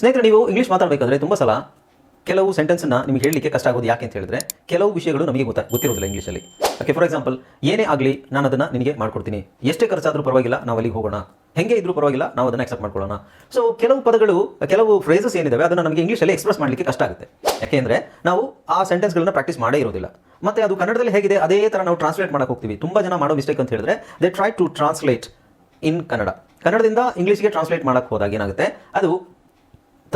ಸ್ನೇಹಿತರೆ, ನೀವು ಇಂಗ್ಲೀಷ್ ಮಾತಾಡಬೇಕಾದ್ರೆ ತುಂಬ ಸಲ ಕೆಲವು ಸೆಂಟೆನ್ಸನ್ನು ನಿಮಗೆ ಹೇಳಲಿಕ್ಕೆ ಕಷ್ಟ ಆಗೋದು ಯಾಕೆ ಅಂತ ಹೇಳಿದ್ರೆ, ಕೆಲವು ವಿಷಯಗಳು ನಮಗೆ ಗೊತ್ತಾ, ಗೊತ್ತಿರೋದಿಲ್ಲ ಇಂಗ್ಲೀಷಲ್ಲಿ ಓಕೆ ಫಾರ್ ಎಕ್ಸಾಂಪಲ್ ಏನೇ ಆಗಲಿ ನಾನು ಅದನ್ನು ನಿನಗೆ ಮಾಡ್ಕೊಡ್ತೀನಿ. ಎಷ್ಟೇ ಖರ್ಚಾದರೂ ಪರವಾಗಿಲ್ಲ, ನಾವು ಅಲ್ಲಿಗೆ ಹೋಗೋಣ. ಹೆಂಗೆ ಇದ್ರೂ ಪರವಾಗಿಲ್ಲ, ನಾವು ಅದನ್ನು ಅಕ್ಸೆಪ್ಟ್ ಮಾಡ್ಕೊಳ್ಳೋಣ. ಸೊ ಕೆಲವು ಪದಗಳು, ಕೆಲವು ಫ್ರೇಸಸ್ ಏನಿದಾವೆ, ಅದನ್ನು ನಮಗೆ ಇಂಗ್ಲೀಷಲ್ಲಿ ಎಕ್ಸ್ಪ್ರೆಸ್ ಮಾಡಲಿಕ್ಕೆ ಕಷ್ಟ ಆಗುತ್ತೆ. ಯಾಕೆಂದರೆ ನಾವು ಆ ಸೆಂಟೆನ್ಸ್ಗಳನ್ನ ಪ್ರಾಕ್ಟೀಸ್ ಮಾಡೇ ಇರೋದಿಲ್ಲ. ಮತ್ತು ಅದು ಕನ್ನಡದಲ್ಲಿ ಹೇಗಿದೆ, ಅದೇ ಥರ ನಾವು ಟ್ರಾನ್ಸ್ಲೇಟ್ ಮಾಡಕ್ಕೆ ಹೋಗ್ತೀವಿ. ತುಂಬ ಜನ ಮಾಡೋ ಮಿಸ್ಟೇಕ್ ಅಂತ ಹೇಳಿದ್ರೆ they try to translate in Kannada. ಕನ್ನಡದಿಂದ ಇಂಗ್ಲೀಷ್ಗೆ ಟ್ರಾನ್ಸ್ಲೇಟ್ ಮಾಡೋಕ್ಕೆ ಹೋದಾಗ ಏನಾಗುತ್ತೆ, ಅದು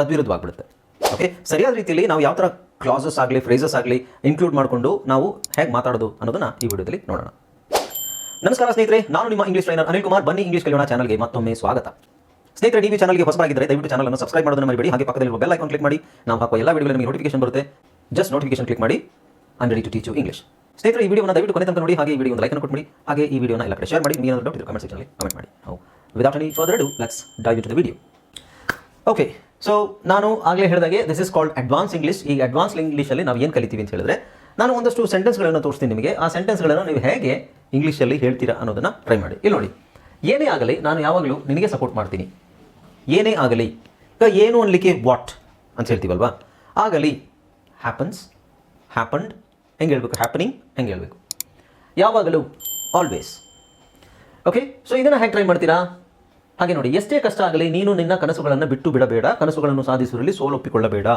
ತದ್ವಿರುದ್ಧವಾಗ್ಬಿಡುತ್ತೆ. ಓಕೆ ಸರಿಯಾದ ರೀತಿಯಲ್ಲಿ ನಾವು ಯಾವ ಥರ ಕ್ಲಾಸಸ್ ಆಗಲಿ ಫ್ರೇಸಸ್ ಆಗಲಿ ಇನ್ಕ್ಲೂಡ್ ಮಾಡಿಕೊಂಡು ನಾವು ಹೇಗೆ ಮಾತಾಡೋದು ಅನ್ನೋದನ್ನ ಈ ವಿಡಿಯೋದಲ್ಲಿ ನೋಡೋಣ. ನಮಸ್ಕಾರ ಸ್ನೇಹಿತರೆ, ನಾನು ನಿಮ್ಮ ಇಂಗ್ಲೀಷ್ ಟ್ರೈನರ್ ಅನಿಲ್ ಕುಮಾರ್. ಬನ್ನಿ ಇಂಗ್ಲೀಷ್ ಕಲಿಯೋಣ ಚಾನಲ್ಗೆ ಮತ್ತೊಮ್ಮೆ ಸ್ವಾಗತ. ಸ್ನೇಹಿತರೆ ಟಿವಿ ಚಾನಲ್ಗೆ ಹೊಸಬಾಗಿದ್ದರೆ ದಯವಿಟ್ಟು ಚಾನಲ್ ಅನ್ನು ಸಬ್ಸ್ಕ್ರೈಬ್ ಮಾಡೋದನ್ನ ಮರಿಬೇಡಿ. ಹಾಗೆ ಪಕ್ಕದಲ್ಲಿ ಬೆಲ್ ಐಕಾನ್ ಕ್ಲಿಕ್ ಮಾಡಿ. ನಾವು ಹಾಕುವ ಎಲ್ಲ ವಿಡಿಯೋಗಳು ನಿಮಗೆ ನೋಟಿಫಿಕೇಶನ್ ಬರುತ್ತೆ. ಜಸ್ಟ್ ನೋಟಿಫಿಕೇಶನ್ ಕ್ಲಿಕ್ ಮಾಡಿ. And ready to teach English ಸ್ನೇಹಿತರೆ, ಈ ವಿಡಿಯೋನ ದಯವಿಟ್ಟು ಕೊನೆ ತನಕ ನೋಡಿ. ಹಾಗೆ ಈ ವಿಡಿಯೋ ಒಂದು ಲೈಕ್ ಕೊಟ್ಬಿಡಿ ಹಾಗೆ ಈ ವಿಡಿಯೋನ ಎಲ್ಲ ಕಡೆ ಶೇರ್ ಮಾಡಿ. ಏನಾದರೂ ಡೌಟ್ ಕಮೆಂಟ್ ಕಮೆಂಟ್ ಮಾಡಿ. Without any further do let's dive to the video okay so ನಾನು ಆಗಲೇ ಹೇಳಿದಾಗೆ this is called advance English ಈ ಅಡ್ವಾನ್ಸ್ ಇಂಗ್ಲೀಷಲ್ಲಿ ನಾವು ಏನು ಕಲಿತೀವಿ ಅಂತ ಹೇಳಿದ್ರೆ, ನಾನು ಒಂದಷ್ಟು ಸೆಂಟೆನ್ಸ್ಗಳನ್ನು ತೋರಿಸ್ತೀನಿ ನಿಮಗೆ. ಆ ಸೆಂಟೆನ್ಸ್ಗಳನ್ನು ನೀವು ಹೇಗೆ ಇಂಗ್ಲೀಷಲ್ಲಿ ಹೇಳ್ತೀರಾ ಅನ್ನೋದನ್ನು ಟ್ರೈ ಮಾಡಿ. ಇಲ್ಲಿ ನೋಡಿ. ಏನೇ ಆಗಲಿ, ನಾನು ಯಾವಾಗಲೂ ನಿನಗೆ ಸಪೋರ್ಟ್ ಮಾಡ್ತೀನಿ. ಏನೇ ಆಗಲಿ ಈಗ ಏನು ಅನ್ಲಿಕ್ಕೆ ವಾಟ್ ಅಂತ ಹೇಳ್ತೀವಲ್ವಾ? ಆಗಲಿ ಹ್ಯಾಪನ್ಸ್ ಹ್ಯಾಪನ್ಡ್ ಹೆಂಗೆ ಹೇಳ್ಬೇಕು? ಹ್ಯಾಪನಿಂಗ್ ಹೆಂಗೆ ಹೇಳ್ಬೇಕು? ಯಾವಾಗಲೂ ಆಲ್ವೇಸ್ ಓಕೆ ಸೊ ಇದನ್ನು ಹೇಗೆ ಟ್ರೈ ಮಾಡ್ತೀರಾ? ಹಾಗೆ ನೋಡಿ, ಎಷ್ಟೇ ಕಷ್ಟ ಆಗಲಿ ನೀನು ನಿನ್ನ ಕನಸುಗಳನ್ನು ಬಿಟ್ಟು ಬಿಡಬೇಡ, ಕನಸುಗಳನ್ನು ಸಾಧಿಸುವಲ್ಲಿ ಸೋಲೊಪ್ಪಿಕೊಳ್ಳಬೇಡ.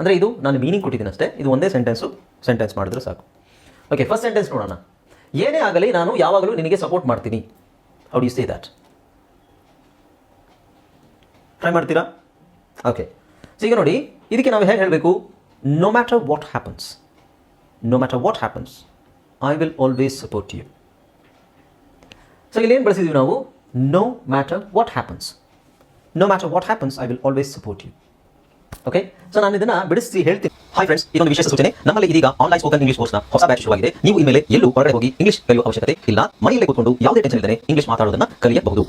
ಅಂದರೆ ಇದು ನಾನು ಮೀನಿಂಗ್ ಕೊಟ್ಟಿದ್ದೀನಿ ಅಷ್ಟೇ. ಇದು ಒಂದೇ ಸೆಂಟೆನ್ಸು ಸೆಂಟೆನ್ಸ್ ಮಾಡಿದ್ರೆ ಸಾಕು. ಓಕೆ ಫಸ್ಟ್ ಸೆಂಟೆನ್ಸ್ ನೋಡೋಣ. ಏನೇ ಆಗಲಿ ನಾನು ಯಾವಾಗಲೂ ನಿನಗೆ ಸಪೋರ್ಟ್ ಮಾಡ್ತೀನಿ. How you say that try ಮಾಡ್ತೀರಾ? ಓಕೆ ಈಗ ನೋಡಿ, ಇದಕ್ಕೆ ನಾವು ಹೇಗೆ ಹೇಳಬೇಕು no matter what happens no matter what happens I will always support you so ಇಲ್ಲಿ ಏನು ಬಳಸಿದ್ವಿ ನಾವು? No matter what happens. No matter what happens I will always support you okay so ನಾನು ಇದನ್ನ ಬಿಡಿಸಿ ಹೇಳ್ತೀನಿ. ಹಾಯ್ ಫ್ರೆಂಡ್ಸ್ ಇದೊಂದು ವಿಶೇಷ ಸೂಚನೆ. ನಮ್ಮಲ್ಲಿ ಇದೀಗ ಆನ್ಲೈನ್ ಸ್ಪೋಕನ್ ಇಂಗ್ಲಿಷ್ ಕೋರ್ಸ್ನ ಹೊಸ ಬ್ಯಾಚ್ ಶುರುವಾಗಿದೆ ನೀವು ಇನ್ಮೇಲೆ ಎಲ್ಲೂ ಹೊರಗಡೆ ಹೋಗಿ ಇಂಗ್ಲಿಷ್ ಕಲಿಯುವ ಅವಶ್ಯಕತೆ ಇಲ್ಲ. ಮನೆಯಲ್ಲೇ ಕೂತ್ಕೊಂಡು ಯಾವುದೇ ಟೆನ್ಷನ್ ಇಲ್ಲದೆ ಇಂಗ್ಲಿಷ್ ಮಾತಾಡೋದನ್ನ ಕಲಿಯಬಹುದು.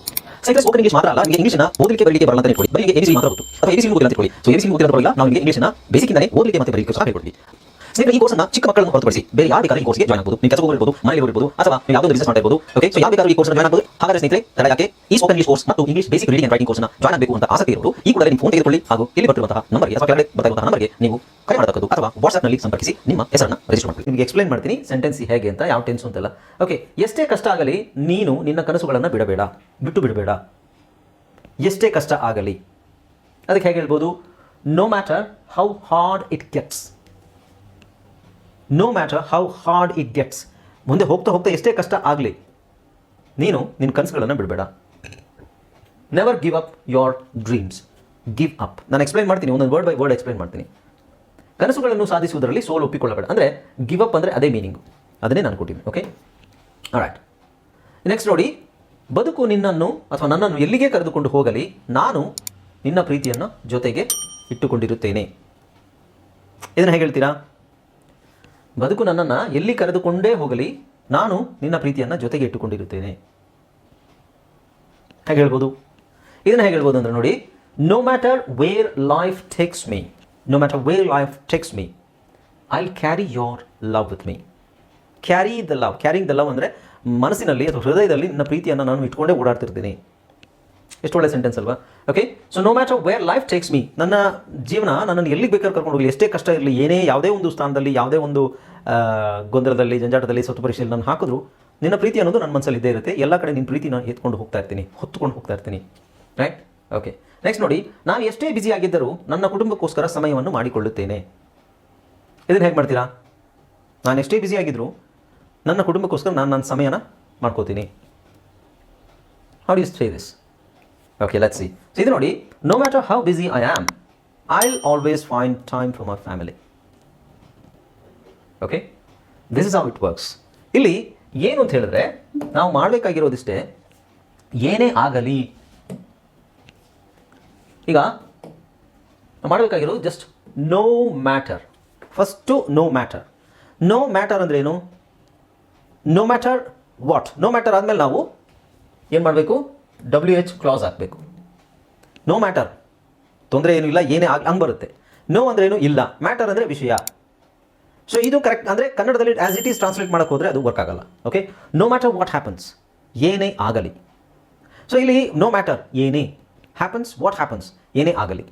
ಸೈನ್ಸ್ ಸ್ಪೋಕನ್ ಇಂಗ್ಲಿಷ್ ಮಾತ್ರ ಅಲ್ಲ, ನಿಮಗೆ ಇಂಗ್ಲಿಷ್ನ ಓದಲಿಕ್ಕೆ ಬರಲಿಕ್ಕೆ ಬರಲ್ಲ ಅಂತ ಬರೀ ಎಬಿಸಿ ಮಾತ್ರ ಗೊತ್ತು ಅಥವಾ ಎಬಿಸಿ ಓದಿಲ್ಲ ಅಂತ ಹೇಳಿ ಸೊ ಎಬಿಸಿ ಓದಿಲ್ಲ ನಾವು ನಿಮಗೆ ಇಂಗ್ಲಿಷ್ನ ಬೇಸಿಕ್ಕಿಂದಲೇ ಓದಲಿಕ್ಕೆ ಮತ್ತೆ ಬರಲಿಕ್ಕೆ ಸಹ ಹೇಳ್ಕೊಡ್ತೀವಿ. ಸ್ನೇಹಿತರೆ ಈ ಕೋರ್ಸ್ ಅನ್ನ ಚಿಕ್ಕ ಮಕ್ಕಳನ್ನು ಹೊರತುಪಡಿಸಿ ಬೇರೆ ಯಾರು ಬೇಕಾದ್ರೆ ಈ ಕೋರ್ಸ್ಗೆ ಜಾಯ್ನ್ ಆಗಬಹುದು ನೀವು ಕೆಲಸ ಹೋಗಿರ್ಬೋದು ಮನೆಯಲ್ಲಿ ಇರ್ಬೋದು ಅಥವಾ ಯಾವುದೋ ಬಿಸಿನೆಸ್ ಮಾಡ್ತಾ ಇರ್ಬೋದು ಓಕೆ ಸೊ ಯಾವ ಬೇಕಾದ್ರೂ ಈ ಕೋರ್ಸ್ ಜಾಯ್ನ್ ಆಗಬಹುದು ಹಾಗಾದ್ರೆ ಸ್ನೇಹಿತರೆ ತಡ ಯಾಕೆ ಈ ಸ್ಪೋಕನ್ ಇಂಗ್ಲಿಷ್ ಕೋರ್ಸ್ ಮತ್ತು English basic reading and writing ಕೋರ್ಸ್ನ ಜಾಯ್ನ್ ಆಗಬೇಕು ಅಂತ ಆಸಕ್ತಿ ಇರಬಹುದು ಈ ಕೂಡ ನಿಮ್ಮ ಫೋನ್ ತೆಗೆದುಕೊಳ್ಳಿ ಹಾಗೂ ಇಲ್ಲಿ ಬರ್ತಿರುವಂತಹ ನಂಬರ್ಗೆ, ಅಥವಾ ಕೆಳಗಡೆ ಬರ್ತಾ ನಂಬರ್ಗೆ ನೀವು ಕರೆ ಮಾಡತಕ್ಕದ್ದು ಅಥವಾ ವಾಟ್ಸ್ಆಪ್ನಲ್ಲಿ ಸಂಪರ್ಕಿಸಿ ನಿಮ್ಮ ಹೆಸರನ್ನ ರಿಜಿಸ್ಟರ್ ಮಾಡಿ ನಿಮಗೆ ಎಕ್ಸ್ಪ್ಲೈನ್ ಮಾಡ್ತೀನಿ ಸೆಂಟೆನ್ಸ್ ಹೇಗೆ ಅಂತ, ಯಾವ ಟೆನ್ಸ್ ಅಂತಲ್ಲ. ಓಕೆ ಎಷ್ಟೇ ಕಷ್ಟ ಆಗಲಿ, ನೀನು ನಿನ್ನ ಕನಸುಗಳನ್ನು ಬಿಡಬೇಡ, ಬಿಟ್ಟು ಬಿಡಬೇಡ. ಎಷ್ಟೇ ಕಷ್ಟ ಆಗಲಿ. ಅದಕ್ಕೆ ಹೇಗೆ ಹೇಳ್ಬೋದು? No matter how hard it gets no matter how hard it gets ಮುಂದೆ ಹೋಗ್ತಾ ಹೋಗ್ತಾ ಎಷ್ಟೇ ಕಷ್ಟ ಆಗಲಿ, ನೀನು ನಿನ್ನ ಕನಸುಗಳನ್ನು ಬಿಡಬೇಡ. Never give up your dreams give up ನಾನು ಎಕ್ಸ್ಪ್ಲೈನ್ ಮಾಡ್ತೀನಿ, ಒಂದೊಂದು ವರ್ಡ್ ಬೈ ವರ್ಡ್ ಎಕ್ಸ್ಪ್ಲೈನ್ ಮಾಡ್ತೀನಿ. ಕನಸುಗಳನ್ನು ಸಾಧಿಸುವುದರಲ್ಲಿ ಸೋಲು ಒಪ್ಪಿಕೊಳ್ಳಬೇಡ. ಅಂದರೆ ಗಿವ್ ಅಪ್ ಅಂದರೆ ಅದೇ ಮೀನಿಂಗು ಅದನ್ನೇ ನಾನು ಕೊಟ್ಟಿದ್ದೀನಿ ಓಕೆ ರೈಟ್ ನೆಕ್ಸ್ಟ್ ನೋಡಿ, ಬದುಕು ನಿನ್ನನ್ನು ಅಥವಾ ನನ್ನನ್ನು ಎಲ್ಲಿಗೆ ಕರೆದುಕೊಂಡು ಹೋಗಲಿ, ನಾನು ನಿನ್ನ ಪ್ರೀತಿಯನ್ನು ಜೊತೆಗೆ ಇಟ್ಟುಕೊಂಡಿರುತ್ತೇನೆ. ಇದನ್ನು ಹೇಗೆ ಹೇಳ್ತೀರಾ? ಬದುಕು ನನ್ನನ್ನು ಎಲ್ಲಿ ಕರೆದುಕೊಂಡೇ ಹೋಗಲಿ, ನಾನು ನಿನ್ನ ಪ್ರೀತಿಯನ್ನು ಜೊತೆಗೆ ಇಟ್ಟುಕೊಂಡಿರುತ್ತೇನೆ. ಹೇಗೆ ಹೇಳ್ಬೋದು? ಇದನ್ನು ಹೇಗೆ ಹೇಳ್ಬೋದು ಅಂದರೆ ನೋಡಿ no matter where life takes me no matter where life takes me I carry your love with me carry the love carrying the love ಅಂದರೆ ಮನಸ್ಸಿನಲ್ಲಿ ಅಥವಾ ಹೃದಯದಲ್ಲಿ ನನ್ನ ಪ್ರೀತಿಯನ್ನು ನಾನು ಇಟ್ಕೊಂಡೇ ಓಡಾಡ್ತಿರ್ತೀನಿ. ಎಷ್ಟು ಒಳ್ಳೆ ಸೆಂಟೆನ್ಸ್ ಅಲ್ವಾ? Okay so no matter where life takes me ನನ್ನ ಜೀವನ ನನ್ನನ್ನು ಎಲ್ಲಿಗೆ ಬೇಕಾದ್ರೆ ಕರ್ಕೊಂಡು ಹೋಗಲಿ. ಎಷ್ಟೇ ಕಷ್ಟ ಇರಲಿ, ಏನೇ ಯಾವುದೇ ಒಂದು ಸ್ಥಾನದಲ್ಲಿ, ಯಾವುದೇ ಒಂದು ಗೊಂದಲದಲ್ಲಿ, ಜಂಜಾಟದಲ್ಲಿ ಸತ್ತು ಪರೀಕ್ಷೆಯಲ್ಲಿ ನಾನು ಹಾಕಿದ್ರು, ನಿನ್ನ ಪ್ರೀತಿ ಅನ್ನೋದು ನನ್ನ ಮನಸ್ಸಲ್ಲಿ ಇದ್ದೇ ಇರುತ್ತೆ. ಎಲ್ಲ ಕಡೆ ನಿನ್ನ ನಾನು ಎತ್ಕೊಂಡು ಹೋಗ್ತಾ ಇರ್ತೀನಿ ಹೊತ್ತುಕೊಂಡು ಹೋಗ್ತಾ ಇರ್ತೀನಿ. ರೈಟ್ ಓಕೆ ನೆಕ್ಸ್ಟ್ ನೋಡಿ, ನಾನು ಎಷ್ಟೇ ಬ್ಯುಸಿ ಆಗಿದ್ದರೂ ನನ್ನ ಕುಟುಂಬಕ್ಕೋಸ್ಕರ ಸಮಯವನ್ನು ಮಾಡಿಕೊಳ್ಳುತ್ತೇನೆ. ಇದನ್ನು ಹೇಗೆ ಮಾಡ್ತೀರಾ? ನಾನು ಎಷ್ಟೇ ಬ್ಯುಸಿ ಆಗಿದ್ದರೂ ನನ್ನ ಕುಟುಂಬಕ್ಕೋಸ್ಕರ ನಾನು ನನ್ನ ಸಮಯನ ಮಾಡ್ಕೋತೀನಿ. How do say this okay let's see ಇದು ನೋಡಿ no matter how busy I am I always find time for my family okay this is how it works ಇಲ್ಲಿ ಏನು ಅಂತ ಹೇಳಿದ್ರೆ, ನಾವು ಮಾಡಬೇಕಾಗಿರೋದಿಷ್ಟೇ, ಏನೇ ಆಗಲಿ. ಈಗ ಮಾಡಬೇಕಾಗಿರೋದು just no matter first no matter no matter ಅಂದ್ರೆ ಏನು no matter what no matter ಆದಮೇಲೆ ನಾವು ಏನು ಮಾಡಬೇಕು? ಡಬ್ಲ್ಯೂ ಎಚ್ ಕ್ಲಾಸ್ ಹಾಕಬೇಕು. ನೋ ಮ್ಯಾಟರ್ ತೊಂದರೆ ಏನೂ ಇಲ್ಲ, ಏನೇ ಆಗಿ, ಹಂಗೆ ಬರುತ್ತೆ. ನೋ ಅಂದ್ರೇನು ಇಲ್ಲ. ಮ್ಯಾಟರ್ ಅಂದರೆ ವಿಷಯ. ಸೊ ಇದು ಕರೆಕ್ಟ್ ಅಂದರೆ ಕನ್ನಡದಲ್ಲಿ ಆ್ಯಸ್ ಇಟ್ ಈಸ್ ಟ್ರಾನ್ಸ್ಲೇಟ್ ಮಾಡೋಕೆ ಹೋದರೆ ಅದು ವರ್ಕ್ ಆಗಲ್ಲ okay no matter what happens ಏನೇ ಆಗಲಿ. ಸೊ ಇಲ್ಲಿ ನೋ ಮ್ಯಾಟರ್ ಏನೇ ಹ್ಯಾಪನ್ಸ್ ವಾಟ್ ಹ್ಯಾಪನ್ಸ್ ಏನೇ ಆಗಲಿ.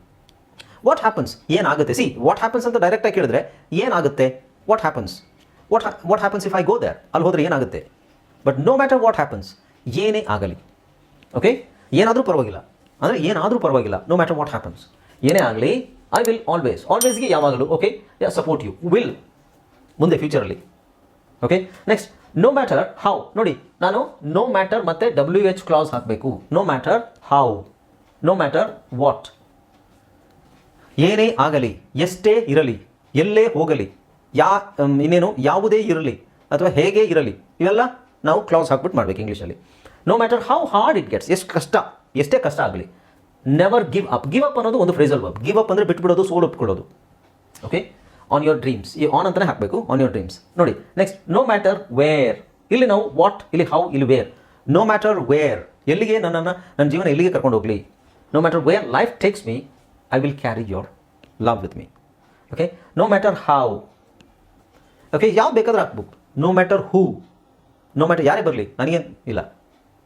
ವಾಟ್ ಹ್ಯಾಪನ್ಸ್ ಏನಾಗುತ್ತೆ? ಸಿ ವಾಟ್ ಹ್ಯಾಪನ್ಸ್ ಅಂತ ಡೈರೆಕ್ಟಾಗಿ ಕೇಳಿದ್ರೆ ಏನಾಗುತ್ತೆ? What happens what what happens if I go there ಅಲ್ಲಿ ಹೋದರೆ ಏನಾಗುತ್ತೆ? But no matter what happens ಏನೇ ಆಗಲಿ ಓಕೆ ಏನಾದರೂ ಪರವಾಗಿಲ್ಲ. ಅಂದರೆ ಏನಾದರೂ ಪರವಾಗಿಲ್ಲ ನೋ ಮ್ಯಾಟರ್ ವಾಟ್ ಹ್ಯಾಪನ್ಸ್ ಏನೇ ಆಗಲಿ ಐ ವಿಲ್ ಆಲ್ವೇಸ್ ಆಲ್ವೇಸ್ಗೆ ಯಾವಾಗಲೂ ಓಕೆ ಸಪೋರ್ಟ್ ಯು ವಿಲ್ ಮುಂದೆ ಫ್ಯೂಚರಲ್ಲಿ okay next no matter how ನೋಡಿ, ನಾನು ನೋ ಮ್ಯಾಟರ್ ಮತ್ತು ಡಬ್ಲ್ಯೂ ಎಚ್ ಕ್ಲಾಸ್ ಹಾಕಬೇಕು. No matter how no matter what ಏನೇ ಆಗಲಿ, ಎಷ್ಟೇ ಇರಲಿ, ಎಲ್ಲೇ ಹೋಗಲಿ, ಯಾ ಇನ್ನೇನು ಯಾವುದೇ ಇರಲಿ, ಅಥವಾ ಹೇಗೆ ಇರಲಿ, ಇವೆಲ್ಲ ನಾವು ಕ್ಲಾಸ್ ಹಾಕ್ಬಿಟ್ಟು ಮಾಡಬೇಕು ಇಂಗ್ಲೀಷಲ್ಲಿ no matter how hard it gets ಎಷ್ಟು ಕಷ್ಟ, ಎಷ್ಟೇ ಕಷ್ಟ ಆಗಲಿ never give up give up ಅನ್ನೋದು ಒಂದು ಫ್ರೇಸಲ್ ವರ್ಬ್ ಗಿವ್ ಅಪ್ ಅಂದರೆ ಬಿಟ್ಬಿಡೋದು ಸೋಲು ಒಪ್ಕೊಳ್ಳೋದು ಓಕೆ ಆನ್ ಯೋರ್ ಡ್ರೀಮ್ಸ್ ಈ ಆನ್ ಅಂತಲೇ ಹಾಕಬೇಕು ಆನ್ ಯೋರ್ ಡ್ರೀಮ್ಸ್ ನೋಡಿ ನೆಕ್ಸ್ಟ್ ನೋ ಮ್ಯಾಟರ್ ವೇರ್ ಇಲ್ಲಿ ನಾವು ವಾಟ್ ಇಲ್ಲಿ ಹೌ ಇಲ್ಲಿ ವೇರ್ ನೋ ಮ್ಯಾಟರ್ ವೇರ್ ಎಲ್ಲಿಗೆ ನನ್ನನ್ನು, ನನ್ನ ಜೀವನ ಎಲ್ಲಿಗೆ ಕರ್ಕೊಂಡು ಹೋಗಲಿ? No matter where life takes me I will carry your love with me okay no matter how okay ಯಾವ ಬೇಕಾದ್ರೆ ಹಾಕ್ಬೇಕು. No matter who no matter ಯಾರೇ ಬರಲಿ ನನಗೆ ಇಲ್ಲ.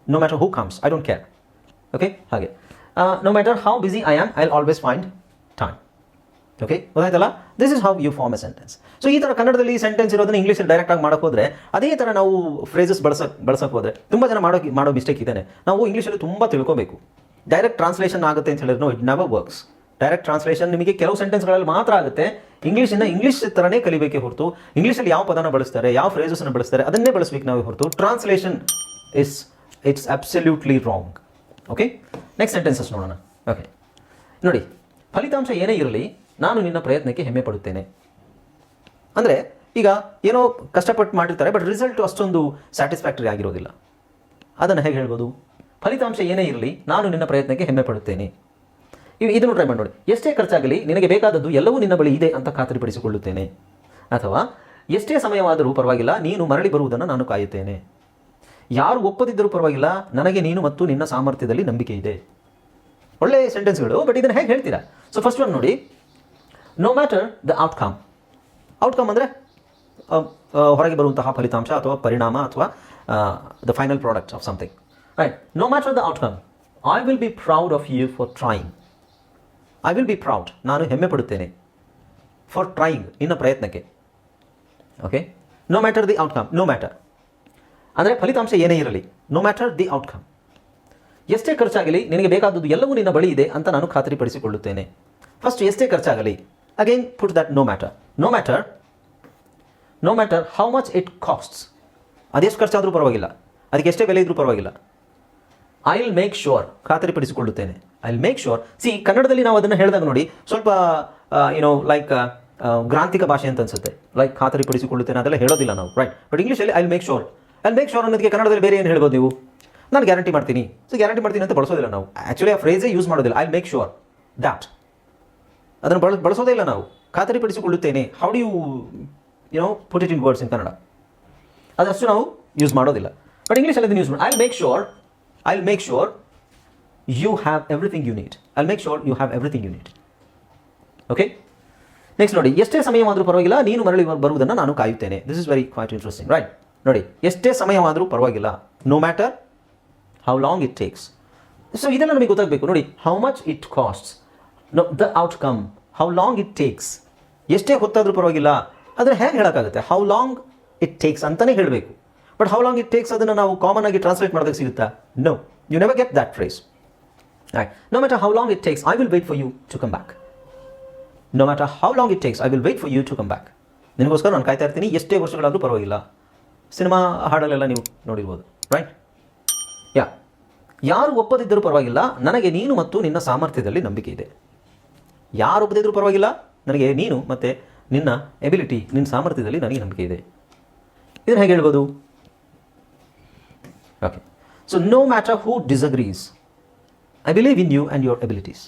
No matter who comes I don't care okay ಹಾಗೆ. No matter how busy I am I will always find okay ಗೊತ್ತಾಯ್ತಲ್ಲ? This is how you form a sentence so ಈ ಥರ ಕನ್ನಡದಲ್ಲಿ sentence ಇರೋದನ್ನ ಇಂಗ್ಲೀಷಲ್ಲಿ ಡೈರೆಕ್ಟಾಗಿ ಮಾಡೋಕೆ ಹೋದರೆ, ಅದೇ ಥರ ನಾವು ಫ್ರೇಸಸ್ ಬಳಸ, ಬಳಸೋಕೆ ಹೋದರೆ ತುಂಬ ಜನ ಮಾಡೋ ಮಾಡೋ ಮಿಸ್ಟೇಕ್ ಇದ್ದಾನೆ ನಾವು ಇಂಗ್ಲೀಷಲ್ಲಿ ತುಂಬ ತಿಳ್ಕೋಬೇಕು. ಡೈರೆಕ್ಟ್ ಟ್ರಾನ್ಸ್ಲೇಷನ್ ಆಗುತ್ತೆ ಅಂತ ಹೇಳಿದ್ರೆ it never works direct translation ನಿಮಗೆ ಕೆಲವು ಸೆಂಟೆನ್ಸ್ಗಳಲ್ಲಿ ಮಾತ್ರ ಆಗುತ್ತೆ. ಇಂಗ್ಲೀಷಿಂದ ಇಂಗ್ಲೀಷ್ ಥರನೇ ಕಲಿಬೇಕೆ ಹೊರತು ಇಂಗ್ಲೀಷಲ್ಲಿ ಯಾವ ಪದನ ಬಳಸ್ತಾರೆ, ಯಾವ ಫ್ರೇಸಸ್ನ ಬಳಸ್ತಾರೆ, ಅದನ್ನೇ ಬಳಸಬೇಕು ನಾವು ಹೊರತು. Translation is it's absolutely wrong okay next sentences ನೋಡೋಣ. ಓಕೆ ನೋಡಿ, ಫಲಿತಾಂಶ ಏನೇ ಇರಲಿ ನಾನು ನಿನ್ನ ಪ್ರಯತ್ನಕ್ಕೆ ಹೆಮ್ಮೆ ಪಡುತ್ತೇನೆ. ಅಂದರೆ, ಈಗ ಏನೋ ಕಷ್ಟಪಟ್ಟು ಮಾಡಿರ್ತಾರೆ ಬಟ್ ರಿಸಲ್ಟ್ ಅಷ್ಟೊಂದು ಸ್ಯಾಟಿಸ್ಫ್ಯಾಕ್ಟರಿ ಆಗಿರೋದಿಲ್ಲ. ಅದನ್ನು ಹೇಗೆ ಹೇಳ್ಬೋದು? ಫಲಿತಾಂಶ ಏನೇ ಇರಲಿ, ನಾನು ನಿನ್ನ ಪ್ರಯತ್ನಕ್ಕೆ ಹೆಮ್ಮೆ ಪಡುತ್ತೇನೆ. ಇದನ್ನು ಟ್ರೈ ಮಾಡಿ ನೋಡಿ. ಎಷ್ಟೇ ಖರ್ಚಾಗಲಿ, ನಿನಗೆ ಬೇಕಾದದ್ದು ಎಲ್ಲವೂ ನಿನ್ನ ಬಳಿ ಇದೆ ಅಂತ ಖಾತರಿಪಡಿಸಿಕೊಳ್ಳುತ್ತೇನೆ. ಅಥವಾ, ಎಷ್ಟೇ ಸಮಯವಾದರೂ ಪರವಾಗಿಲ್ಲ, ನೀನು ಮರಳಿ ಬರುವುದನ್ನು ನಾನು ಕಾಯುತ್ತೇನೆ. ಯಾರು ಒಪ್ಪದಿದ್ದರೂ ಪರವಾಗಿಲ್ಲ, ನನಗೆ ನೀನು ಮತ್ತು ನಿನ್ನ ಸಾಮರ್ಥ್ಯದಲ್ಲಿ ನಂಬಿಕೆ ಇದೆ. ಒಳ್ಳೆಯ ಸೆಂಟೆನ್ಸ್ಗಳು ಬಟ್ ಇದನ್ನು ಹೇಗೆ ಹೇಳ್ತೀರಾ? ಸೊ ಫಸ್ಟ್ ಒನ್ ನೋಡಿ no matter the outcome outcome ಅಂದರೆ ಹೊರಗೆ ಬರುವಂತಹ ಫಲಿತಾಂಶ ಅಥವಾ ಪರಿಣಾಮ ಅಥವಾ the final product of something right no matter the outcome I will be proud of you for trying I will be proud ನಾನು ಹೆಮ್ಮೆ ಪಡುತ್ತೇನೆ ಫಾರ್ ಟ್ರೈಯಿಂಗ್ ನಿನ್ನ ಪ್ರಯತ್ನಕ್ಕೆ. Okay no matter the outcome no matter ಅಂದರೆ ಫಲಿತಾಂಶ ಏನೇ ಇರಲಿ no matter the outcome ಎಷ್ಟೇ ಖರ್ಚಾಗಲಿ, ನಿನಗೆ ಬೇಕಾದದ್ದು ಎಲ್ಲವೂ ನಿನ್ನ ಬಳಿ ಇದೆ ಅಂತ ನಾನು ಖಾತರಿಪಡಿಸಿಕೊಳ್ಳುತ್ತೇನೆ. ಫಸ್ಟ್ ಎಷ್ಟೇ ಖರ್ಚಾಗಲಿ again put that no matter no matter no matter how much it costs ಅದೆಷ್ಟು ಖರ್ಚಾದರೂ ಪರವಾಗಿಲ್ಲ. ಅದಕ್ಕೆ ಎಷ್ಟೇ ಬೆಲೆ ಇದ್ರೂ ಪರವಾಗಿಲ್ಲ. I will make sure ಖಾತರಿಪಡಿಸಿಕೊಳ್ಳುತ್ತೇನೆ. I will make sure see ಕನ್ನಡದಲ್ಲಿ ನಾವು ಅದನ್ನು ಹೇಳಿದಾಗ ನೋಡಿ, ಸ್ವಲ್ಪ ಏನೋ ಲೈಕ್ ಗ್ರಾಂಥಿಕ ಭಾಷೆ ಅಂತ ಅನ್ಸುತ್ತೆ. ಲೈಕ್ ಖಾತರಿಪಡಿಸಿಕೊಳ್ಳುತ್ತೇನೆ ಅದೆಲ್ಲ ಹೇಳೋದಿಲ್ಲ ನಾವು. ರೈಟ್ ಬಟ್ ಇಂಗ್ಲೀಷಲ್ಲಿ I will make sure I make sure ಅನ್ನೋದಕ್ಕೆ ಕನ್ನಡದಲ್ಲಿ ಬೇರೆ ಏನು ಹೇಳ್ಬೋದು ನೀವು? ನಾನು ಗ್ಯಾರಂಟಿ ಮಾಡ್ತೀನಿ. ಸೊ ಗ್ಯಾರಂಟಿ ಮಾಡ್ತೀನಿ ಅಂತ ಬಳಸೋದಿಲ್ಲ ನಾವು. ಆ್ಯಕ್ಚುಲಿ ಆ ಫ್ರೇಸೇ ಯೂಸ್ ಮಾಡೋದಿಲ್ಲ. ಐ ಮೇಕ್ ಶೋರ್ ದ್ಯಾಟ್ ಅದನ್ನು ಬಳ, ಬಳಸೋದೇ ಇಲ್ಲ ನಾವು. ಖಾತರಿಪಡಿಸಿಕೊಳ್ಳುತ್ತೇನೆ. How do you you know put it in words in Kannada ಅದಷ್ಟು ನಾವು ಯೂಸ್ ಮಾಡೋದಿಲ್ಲ. ಬಟ್ ಇಂಗ್ಲೀಷಲ್ಲಿ ಅದನ್ನು ಯೂಸ್ ಮಾಡಿ I make sure I make sure you have everything you need I make sure you have everything you need okay next ನೋಡಿ, ಎಷ್ಟೇ ಸಮಯವಾದರೂ ಪರವಾಗಿಲ್ಲ, ನೀನು ಮರಳಿ ಬರುವುದನ್ನು ನಾನು ಕಾಯುತ್ತೇನೆ. This is very quite interesting right ನೋಡಿ, ಎಷ್ಟೇ ಸಮಯವಾದರೂ ಪರವಾಗಿಲ್ಲ no matter how long it takes so ಇದೆಲ್ಲ ನಮಗೆ ಗೊತ್ತಾಗಬೇಕು. ನೋಡಿ how much it costs no the outcome how long it takes ಎಷ್ಟೇ ಹೊತ್ತಾದರೂ ಪರವಾಗಿಲ್ಲ. ಆದರೆ ಹೇಗೆ ಹೇಳೋಕ್ಕಾಗುತ್ತೆ? ಹೌ ಲಾಂಗ್ ಇಟ್ ಟೇಕ್ಸ್ ಅಂತಲೇ ಹೇಳಬೇಕು. But how long it takes ಅದನ್ನು ನಾವು ಕಾಮನ್ ಆಗಿ ಟ್ರಾನ್ಸ್ಲೇಟ್ ಮಾಡೋದಕ್ಕೆ ಸಿಗುತ್ತಾ? No you never get that phrase no matter how long it takes I will wait for you to come back no matter how long it takes I will wait for you to come back ನಿನಗೋಸ್ಕರ ನಾನು ಕಾಯ್ತಾ ಇರ್ತೀನಿ. ಎಷ್ಟೇ ವರ್ಷಗಳಾದರೂ ಪರವಾಗಿಲ್ಲ. Cinema ಹಾಡಲ್ಲೆಲ್ಲ ನೀವು ನೋಡಿರ್ಬೋದು. Right yeah ಯಾರು ಒಪ್ಪದಿದ್ದರೂ ಪರವಾಗಿಲ್ಲ. ನನಗೆ ನೀನು ಮತ್ತು ನಿನ್ನ ಸಾಮರ್ಥ್ಯದಲ್ಲಿ ನಂಬಿಕೆ ಇದೆ. ಯಾರು ಒಪ್ಪದಿದ್ದರೂ ಪರವಾಗಿಲ್ಲ. ನನಗೆ ನೀನು ಮತ್ತು ನಿನ್ನ ಎಬಿಲಿಟಿ ನಿನ್ನ ಸಾಮರ್ಥ್ಯದಲ್ಲಿ ನನಗೆ ನಂಬಿಕೆ ಇದೆ. ಇದನ್ನು ಹೇಗೆ ಹೇಳ್ಬೋದು? Okay so no matter who disagrees I believe in you and your abilities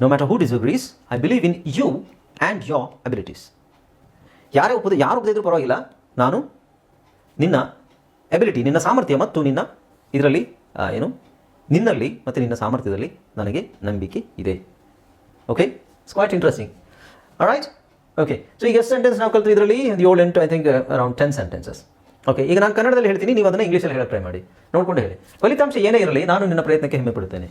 no matter who disagrees I believe in you and your abilities ಯಾರೇ ಒಪ್ಪದ ಯಾರು ಒಪ್ಪದಿದ್ರೂ ಪರವಾಗಿಲ್ಲ. ನಾನು ನಿನ್ನ ಎಬಿಲಿಟಿ ನಿನ್ನ ಸಾಮರ್ಥ್ಯ ಮತ್ತು ನಿನ್ನ ಇದರಲ್ಲಿ ಏನು, ನಿನ್ನಲ್ಲಿ ಮತ್ತು ನಿನ್ನ ಸಾಮರ್ಥ್ಯದಲ್ಲಿ ನನಗೆ ನಂಬಿಕೆ ಇದೆ. Okay it's quite interesting right okay so ಈಗ ಎಷ್ಟು ಸೆಂಟೆನ್ಸ್ ನಾವು ಕಲ್ತು ಇದರಲ್ಲಿ ಒಂದು ಏಳು ಎಂಟು I think around ten sentences okay ಈಗ ನಾನು ಕನ್ನಡದಲ್ಲಿ ಹೇಳ್ತೀನಿ, ನೀವು ಅದನ್ನು ಇಂಗ್ಲೀಷಲ್ಲಿ ಹೇಳಕ್ಕೆ ಟ್ರೈ ಮಾಡಿ. ನೋಡ್ಕೊಂಡು ಹೇಳಿ. ಫಲಿತಾಂಶ ಏನೇ ಇರಲಿ, ನಾನು ನಿನ್ನ ಪ್ರಯತ್ನಕ್ಕೆ ಹೆಮ್ಮೆ ಪಡುತ್ತೇನೆ.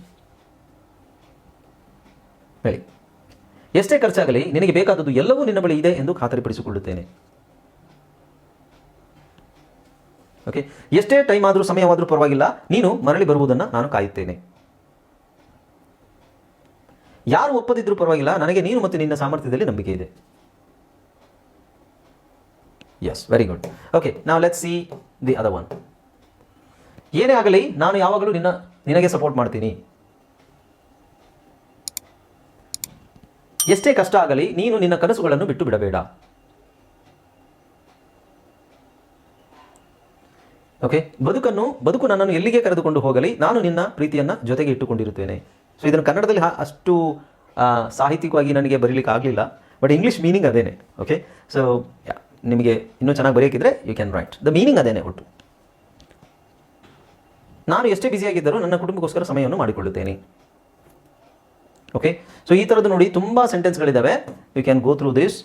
ಹೇಳಿ. ಎಷ್ಟೇ ಖರ್ಚಾಗಲಿ, ನಿನಗೆ ಬೇಕಾದದ್ದು ಎಲ್ಲವೂ ನಿನ್ನ ಬಳಿ ಇದೆ ಎಂದು ಖಾತರಿಪಡಿಸಿಕೊಳ್ಳುತ್ತೇನೆ. ಓಕೆ ಎಷ್ಟೇ ಟೈಮ್ ಆದರೂ, ಸಮಯವಾದರೂ ಪರವಾಗಿಲ್ಲ, ನೀನು ಮರಳಿ ಬರುವುದನ್ನು ನಾನು ಕಾಯುತ್ತೇನೆ. ಯಾರು ಒಪ್ಪದಿದ್ರೂ ಪರವಾಗಿಲ್ಲ, ನನಗೆ ನೀನು ಮತ್ತು ನಿನ್ನ ಸಾಮರ್ಥ್ಯದಲ್ಲಿ ನಂಬಿಕೆ ಇದೆ. ಎಸ್ ವೆರಿ ಗುಡ್ ಓಕೆ ನಾವು let see the other one ಏನೇ ಆಗಲಿ, ನಾನು ಯಾವಾಗಲೂ ನಿನ್ನ, ನಿನಗೆ ಸಪೋರ್ಟ್ ಮಾಡ್ತೀನಿ. ಎಷ್ಟೇ ಕಷ್ಟ ಆಗಲಿ, ನೀನು ನಿನ್ನ ಕನಸುಗಳನ್ನು ಬಿಟ್ಟು ಬಿಡಬೇಡ. ಓಕೆ ಬದುಕನ್ನು, ಬದುಕು ನನ್ನನ್ನು ಎಲ್ಲಿಗೆ ಕರೆದುಕೊಂಡು ಹೋಗಲಿ, ನಾನು ನಿನ್ನ ಪ್ರೀತಿಯನ್ನು ಜೊತೆಗೆ ಇಟ್ಟುಕೊಂಡಿರುತ್ತೇನೆ. ಸೊ ಇದನ್ನು ಕನ್ನಡದಲ್ಲಿ ಅಷ್ಟು ಸಾಹಿತ್ಯಿಕವಾಗಿ ನನಗೆ ಬರೀಲಿಕ್ಕೆ ಆಗಲಿಲ್ಲ ಬಟ್ ಇಂಗ್ಲೀಷ್ ಮೀನಿಂಗ್ ಅದೇನೆ ಓಕೆ ಸೊ ನಿಮಗೆ ಇನ್ನೂ ಚೆನ್ನಾಗಿ ಬರೆಯೋಕ್ಕಿದ್ರೆ you can write the meaning ಅದೇನೆ ಒಟ್ಟು. ನಾನು ಎಷ್ಟೇ ಬ್ಯುಸಿಯಾಗಿದ್ದರೂ ನನ್ನ ಕುಟುಂಬಕ್ಕೋಸ್ಕರ ಸಮಯವನ್ನು ಮಾಡಿಕೊಳ್ಳುತ್ತೇನೆ. ಓಕೆ ಸೊ ಈ ಥರದ್ದು ನೋಡಿ ತುಂಬ ಸೆಂಟೆನ್ಸ್ಗಳಿದ್ದಾವೆ you can go through this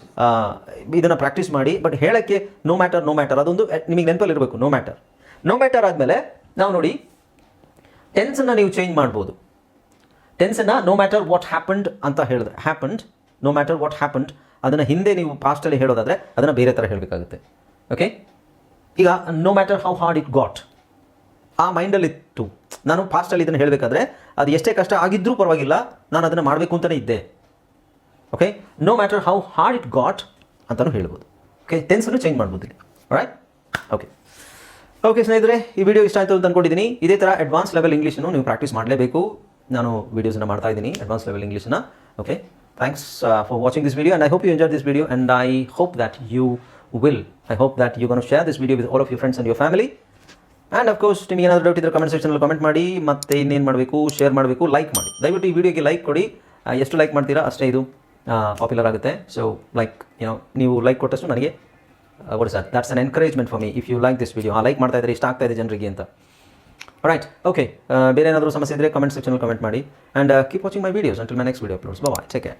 ಇದನ್ನು ಪ್ರಾಕ್ಟೀಸ್ ಮಾಡಿ ಬಟ್ ಹೇಳೋಕ್ಕೆ ನೋ ಮ್ಯಾಟರ್ ನೋ ಮ್ಯಾಟರ್ ಅದೊಂದು ನಿಮಗೆ ನೆನಪಲ್ಲಿ ಇರಬೇಕು ನೋ ಮ್ಯಾಟರ್ ನೋ ಮ್ಯಾಟರ್ ಆದಮೇಲೆ, ನಾವು ನೋಡಿ ಟೆನ್ಸನ್ನು ನೀವು ಚೇಂಜ್ ಮಾಡ್ಬೋದು. ಟೆನ್ಸನ್ನು ನೋ ಮ್ಯಾಟರ್ ವಾಟ್ ಹ್ಯಾಪಂಡ್ ಅಂತ ಹೇಳಿದ್ರೆ happened no matter what happened ಅದನ್ನು ಹಿಂದೆ ನೀವು ಪಾಸ್ಟಲ್ಲಿ ಹೇಳೋದಾದರೆ ಅದನ್ನು ಬೇರೆ ಥರ ಹೇಳಬೇಕಾಗುತ್ತೆ. ಓಕೆ ಈಗ no matter how hard it got ಆ ಮೈಂಡಲ್ಲಿತ್ತು ನಾನು ಪಾಸ್ಟಲ್ಲಿ ಇದನ್ನು ಹೇಳಬೇಕಾದ್ರೆ ಅದು ಎಷ್ಟೇ ಕಷ್ಟ ಆಗಿದ್ದರೂ ಪರವಾಗಿಲ್ಲ, ನಾನು ಅದನ್ನು ಮಾಡಬೇಕು ಅಂತಲೇ ಇದ್ದೆ. Okay no matter how hard it got ಅಂತಲೂ ಹೇಳ್ಬೋದು. ಓಕೆ ಟೆನ್ಸನ್ನು ಚೇಂಜ್ ಮಾಡ್ಬೋದು ಇಲ್ಲಿ. ರೈಟ್ ಓಕೆ ಓಕೆ ಸ್ನೇಹಿತರೆ, ಈ ವಿಡಿಯೋ ಇಷ್ಟ ಆಯಿತು ಅಂತ ಅಂದ್ಕೊಂಡಿದ್ದೀನಿ ಇದೇ ಥರ ಅಡ್ವಾನ್ಸ್ ಲೆವೆಲ್ ಇಂಗ್ಲೀಷನ್ನು ನೀವು ಪ್ರಾಕ್ಟೀಸ್ ಮಾಡಲೇಬೇಕು. ನಾನು ವೀಡಿಯೋಸನ್ನು ಮಾಡ್ತಾ ಇದ್ದೀನಿ advance level ಇಂಗ್ಲೀಷನ್ನ okay thanks for watching this video and I hope you enjoy this video and I hope that you will I hope that you gonna share this video with all of you friends and your family and of course ನಿಮಗೆ ಏನಾದರೂ doubt ಇದ್ದರೆ comment ಸೆಕ್ಷನಲ್ಲಿ comment ಮಾಡಿ, ಮತ್ತೆ ಇನ್ನೇನು ಮಾಡಬೇಕು share ಮಾಡಬೇಕು like ಮಾಡಿ. ದಯವಿಟ್ಟು ಈ ವಿಡಿಯೋಗೆ ಲೈಕ್ ಕೊಡಿ. ಎಷ್ಟು ಲೈಕ್ ಮಾಡ್ತೀರಾ ಅಷ್ಟೇ ಇದು ಪಾಪ್ಯುಲರ್ ಆಗುತ್ತೆ. ಸೊ ಲೈಕ್ ಏನೋ ನೀವು ಲೈಕ್ ಕೊಟ್ಟಷ್ಟು ನನಗೆ what sir that's an encouragement for me if you like this video ಆ ಲೈಕ್ ಮಾಡ್ತಾ ಇದ್ರೆ, ಇಷ್ಟ ಆಗ್ತಾ ಇದೆ ಜನರಿಗೆ ಅಂತ. ರೈಟ್ ಓಕೆ ಬೇರೆ ಏನಾದರೂ ಸಮಸ್ಯೆ ಇದ್ದರೆ ಕಮೆಂಟ್ ಸೆಕ್ಷನಲ್ಲಿ ಕಮೆಂಟ್ ಮಾಡಿ and keep watching my videos until my next video uploads bye take care